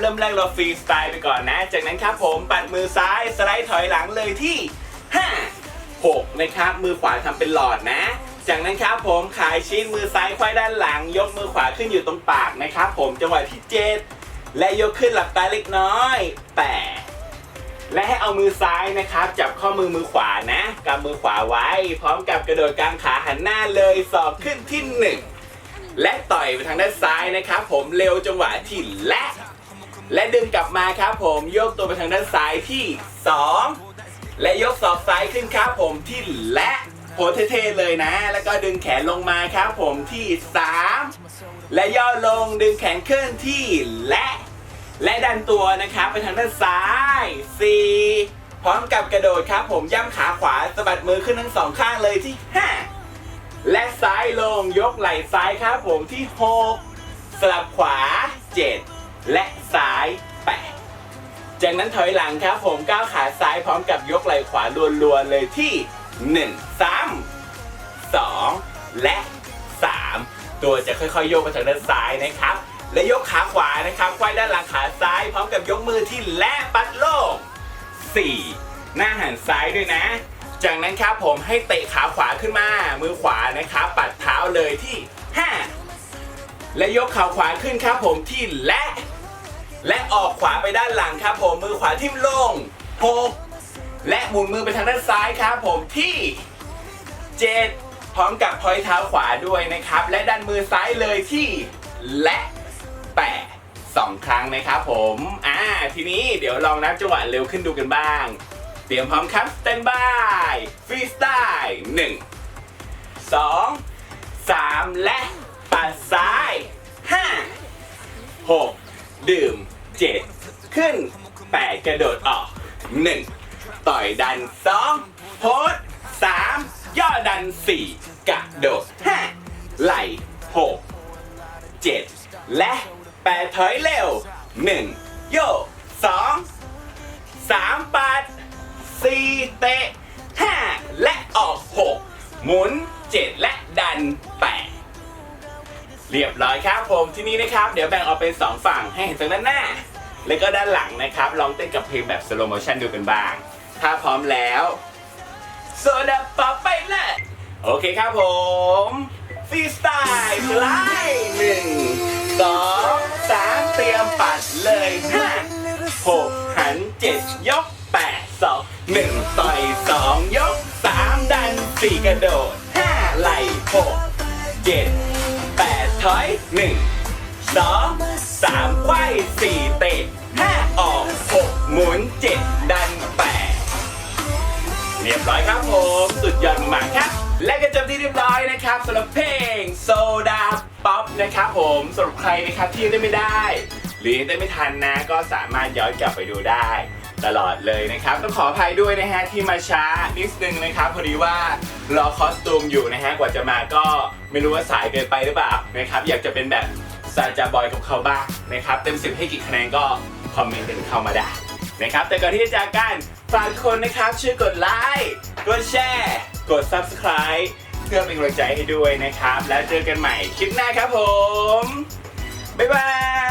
เริ่มแรกเราฟรีสไตล์ไปก่อนนะ จากนั้นครับผมปัดมือซ้ายสไลด์ถอยหลังเลยที่ 5 6 นะครับ มือขวาทำเป็นหลอดนะ จากนั้นครับผมขายชิ้นมือซ้ายควายด้านหลัง ยกมือขวาขึ้นอยู่ตรงปากนะครับผมจังหวะที่ 7 และยกขึ้นหลับตาเล็กน้อย8และให้เอามือซ้ายนะครับ จับข้อมือมือขวานะกำมือขวาไว้ พร้อมกับกระโดดกลางขาหันหน้าเลยศอกขึ้นที่ 1 และต่อยไปทางด้านซ้ายนะครับ ผมเร็วจังหวะที่และ และดึงกลับมาครับผมโยกตัวไปทางด้านซ้ายที่ 2 และยกศอกซ้ายขึ้นครับผมที่และโพเท่ๆเลยนะ แล้วก็ดึงแขนลงมาครับผมที่ 3 และย่อลงดึงแขนขึ้นที่และ และดันตัวนะครับไปทางด้านซ้าย 4 พร้อมกับกระโดดครับผมย่ำขาขวาสะบัดมือขึ้นทั้งสองข้างเลยที่ 5 และซ้ายลงยกไหล่ซ้ายครับผมที่ 6 สลับขวา 7 และซ้าย8จากนั้นถอยหลังครับผมก้าวขาซ้ายพร้อมกับยกไหล่ขวารัวๆเลยที่ 1 3 2 และ 3 ตัวจะค่อยๆ โยกไปทางด้านซ้ายนะครับ และยกขาขวานะครับควายด้านหลังขาซ้าย พร้อมกับยกมือที่และปัดโลก 4. หน้าหันซ้ายด้วยนะ จากนั้นครับผมให้เตะขาขวาขึ้นมา มือขวานะครับปัดเท้าเลยที่ 5 และยกขาขวาขึ้นครับผมที่และ และออกขวาไปด้านหลังครับผมมือขวาทิ่มลง6และหมุนมือไปทางด้านซ้ายครับผมที่7พร้อมกับพอยเท้าขวาด้วยนะครับ และดันมือซ้ายเลยที่และแปะสองครั้งนะครับผมอ่าทีนี้เดี๋ยวลองนับจังหวะเร็วขึ้นดูกันบ้าง เตรียมพร้อมครับสเตนบายฟรีสไตล์หนึ่งสองสามและปัดซ้ายห้าหกดื่ม เจ็ดขึ้นแปดกระโดดออกหนึ่งต่อยดันสองโพสสามย่อดันสี่กระโดดห้าไหล่หกเจ็ดและแปดถอยเร็วหนึ่งโยกสองสามปัดสี่เตะห้าและออกหกหมุนเจ็ดและดัน เรียบร้อยครับผมที่นี้นะครับ เดี๋ยวแบ่งออกเป็นสองฝั่งให้เห็นตรงด้านหน้า แล้วก็ด้านหลังนะครับ ลองเต้นกับเพลงแบบสโลโมชันดูกันบ้าง ถ้าพร้อมแล้วโซดาป๊อปไปเลยโอเคครับผมฟรีสไตล์ไลด์หนึ่งสองสามเตรียมปัดเลยห้าหกหันเจ็ดยกแปดสองหนึ่งต่อยสองยกสามดันสี่กระโดดห้าไหลหกเจ็ด ถอยหนึ่งสองสามไขว้สี่เตะห้าออกหกหมุนเจ็ดดันแปดเรียบร้อยครับผมสุดยอดมากครับ และก็จบที่เรียบร้อยนะครับสำหรับเพลงโซดาป๊อปนะครับผมสำหรับใครนะครับที่ได้ไม่ได้ หรือยังได้ไม่ทันนะก็สามารถย้อนกลับไปดูได้ตลอดเลยนะครับต้องขออภัยด้วยนะฮะที่มาช้านิดนึงนะครับพอดีว่ารอคอสตูมอยู่นะฮะกว่าจะมาก็ ไม่รู้ว่าสายเกินไปหรือเปล่านะครับอยากจะเป็นแบบซาจาบอยกับเขาบ้างนะครับเต็มสิบให้กี่คะแนนก็คอมเมนต์กันเข้ามาได้นะครับแต่ก่อนที่จะจากกันฝากทุกคนนะครับช่วยกดไลค์กดแชร์กด Subscribe เพื่อเป็นกำลังใจให้ด้วยนะครับ แล้วเจอกันใหม่คลิปหน้าครับผม บ๊ายบาย